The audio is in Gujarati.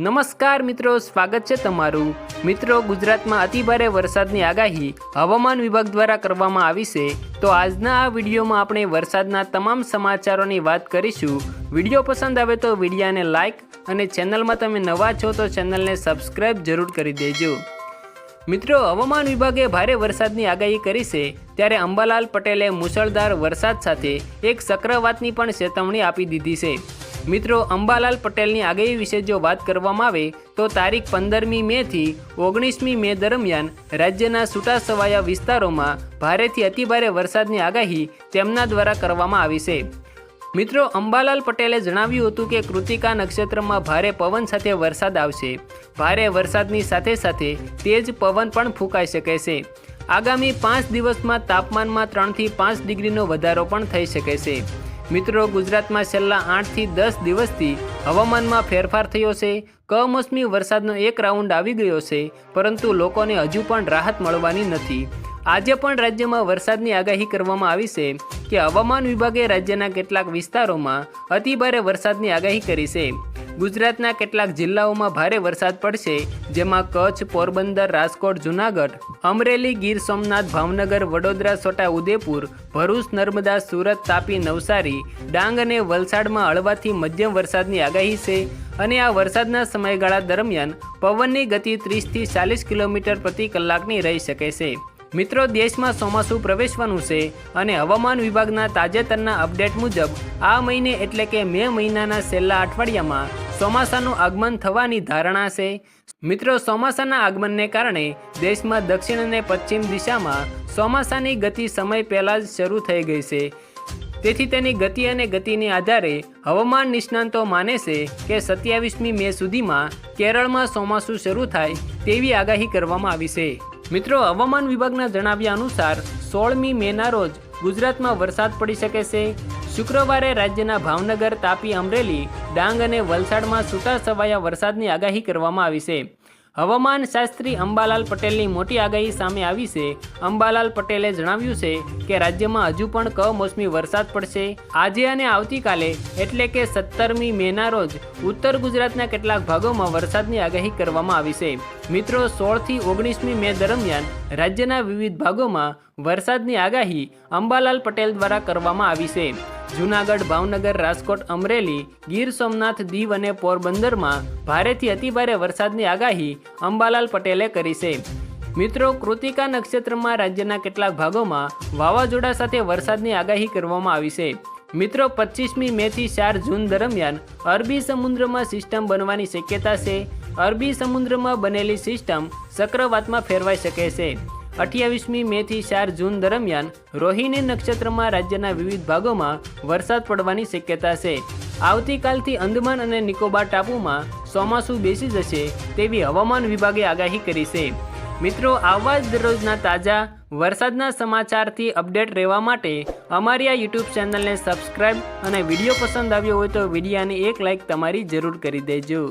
નમસ્કાર મિત્રો, સ્વાગત છે તમારું. મિત્રો, ગુજરાતમાં અતિભારે વરસાદની આગાહી હવામાન વિભાગ દ્વારા કરવામાં આવી છે. તો આજના આ વિડીયોમાં આપણે વરસાદના તમામ સમાચારોની વાત કરીશું. વીડિયો પસંદ આવે તો વિડીયાને લાઇક અને ચેનલમાં તમે નવા છો તો ચેનલને સબસ્ક્રાઇબ જરૂર કરી દેજો. મિત્રો, હવામાન વિભાગે ભારે વરસાદની આગાહી કરી છે. ત્યારે અંબાલાલ પટેલે મુશળધાર વરસાદ સાથે એક ચક્રવાતની પણ ચેતવણી આપી દીધી છે. મિત્રો, અંબાલાલ પટેલની આગાહી વિશે જો વાત કરવામાં આવે, તો તારીખ પંદરમી મેથી ઓગણીસમી મે દરમિયાન રાજ્યના છૂટાછવાયા વિસ્તારોમાં ભારેથી અતિભારે વરસાદની આગાહી તેમના દ્વારા કરવામાં આવી છે. મિત્રો, અંબાલાલ પટેલે જણાવ્યું હતું કે કૃતિકા નક્ષત્રમાં ભારે પવન સાથે વરસાદ આવશે. ભારે વરસાદની સાથે સાથે તેજ પવન પણ ફૂંકાઈ શકે છે. આગામી પાંચ દિવસમાં તાપમાનમાં ત્રણથી પાંચ ડિગ્રીનો વધારો પણ થઈ શકે છે. મિત્રો, ગુજરાતમાં છેલ્લા આઠથી દસ દિવસથી હવામાનમાં ફેરફાર થયો છે. કમોસમી વરસાદનો એક રાઉન્ડ આવી ગયો છે, પરંતુ લોકોને હજુ પણ રાહત મળવાની નથી. આજે પણ રાજ્યમાં વરસાદની આગાહી કરવામાં આવી છે. કે હવામાન વિભાગે રાજ્યના કેટલાક વિસ્તારોમાં અતિભારે વરસાદની આગાહી કરી છે. ગુજરાતના કેટલાક જિલ્લાઓમાં ભારે વરસાદ પડશે, જેમાં કચ્છ, પોરબંદર, રાજકોટ, જુનાગઢ, અમરેલી, ગીર સોમનાથ, ભાવનગર, વડોદરા, છોટા ઉદેપુર, ભરૂચ, નર્મદા, સુરત, તાપી, નવસારી, ડાંગ અને વલસાડમાં હળવાથી મધ્યમ વરસાદની આગાહી છે અને આ વરસાદના સમયગાળા દરમિયાન પવનની ગતિ ત્રીસથી ચાલીસ કિલોમીટર પ્રતિ કલાકની રહી શકે છે. મિત્રો, દેશમાં ચોમાસું પ્રવેશવાનું છે અને હવામાન વિભાગના તાજેતરના અપડેટ મુજબ આ મહિને એટલે કે મે મહિનાના છેલ્લા અઠવાડિયામાં ચોમાસાનું આગમન થવાની ધારણા છે. મિત્રો, ચોમાસાના આગમનને કારણે દેશમાં દક્ષિણ અને પશ્ચિમ દિશામાં ચોમાસાની ગતિ સમય પહેલાં જ શરૂ થઈ ગઈ છે. તેથી તેની ગતિ અને ગતિને આધારે હવામાન નિષ્ણાંતો માને છે કે સત્યાવીસમી મે સુધીમાં કેરળમાં ચોમાસું શરૂ થાય તેવી આગાહી કરવામાં આવી છે. મિત્રો, હવામાન વિભાગના જણાવ્યા અનુસાર સોળમી મેના રોજ ગુજરાતમાં વરસાદ પડી શકે છે. શુક્રવારે રાજ્યના ભાવનગર, તાપી, અમરેલી, ડાંગ અને વલસાડમાં છૂટાછવાયા વરસાદની આગાહી કરવામાં આવી છે. હવામાન શાસ્ત્રી અંબાલાલ પટેલની મોટી આગાહી સામે આવી છે. અંબાલાલ પટેલે જણાવ્યું છે કે રાજ્યમાં હજુ પણ કમોસમી વરસાદ પડશે. આજે અને આવતીકાલે એટલે કે સત્તરમી મેના રોજ ઉત્તર ગુજરાતના કેટલાક ભાગોમાં વરસાદની આગાહી કરવામાં આવી છે. મિત્રો, સોળથી ઓગણીસમી મે દરમિયાન રાજ્યના વિવિધ ભાગોમાં વરસાદની આગાહી અંબાલાલ પટેલ દ્વારા કરવામાં આવી છે. જૂનાગઢ, ભાવનગર, રાજકોટ, અમરેલી, ગીર સોમનાથ, દીવ અને પોરબંદરમાં ભારેથી અતિભારે વરસાદની આગાહી અંબાલાલ પટેલે કરી છે. મિત્રો, કૃતિકા નક્ષત્રમાં રાજ્યના કેટલાક ભાગોમાં વાવાઝોડા સાથે વરસાદની આગાહી કરવામાં આવી છે. મિત્રો પચીસમી મેથી ચાર જૂન દરમિયાન અરબી સમુદ્રમાં સિસ્ટમ બનવાની શક્યતા છે. અરબી સમુદ્રમાં બનેલી સિસ્ટમ ચક્રવાતમાં ફેરવાઈ શકે છે. અઠ્યાવીસમી મેથી ચાર જૂન દરમિયાન રોહિણી નક્ષત્રમાં રાજ્યના વિવિધ ભાગોમાં વરસાદ પડવાની શક્યતા છે. આવતીકાલથી અંદમાન અને નિકોબાર ટાપુમાં ચોમાસું બેસી જશે તેવી હવામાન વિભાગે આગાહી કરી છે. મિત્રો, આવા જ દરરોજના તાજા વરસાદના સમાચારથી અપડેટ રહેવા માટે અમારી આ યુટ્યુબ ચેનલને સબસ્ક્રાઈબ અને વીડિયો પસંદ આવ્યો હોય તો વિડીયાને એક લાઇક તમારી જરૂર કરી દેજો.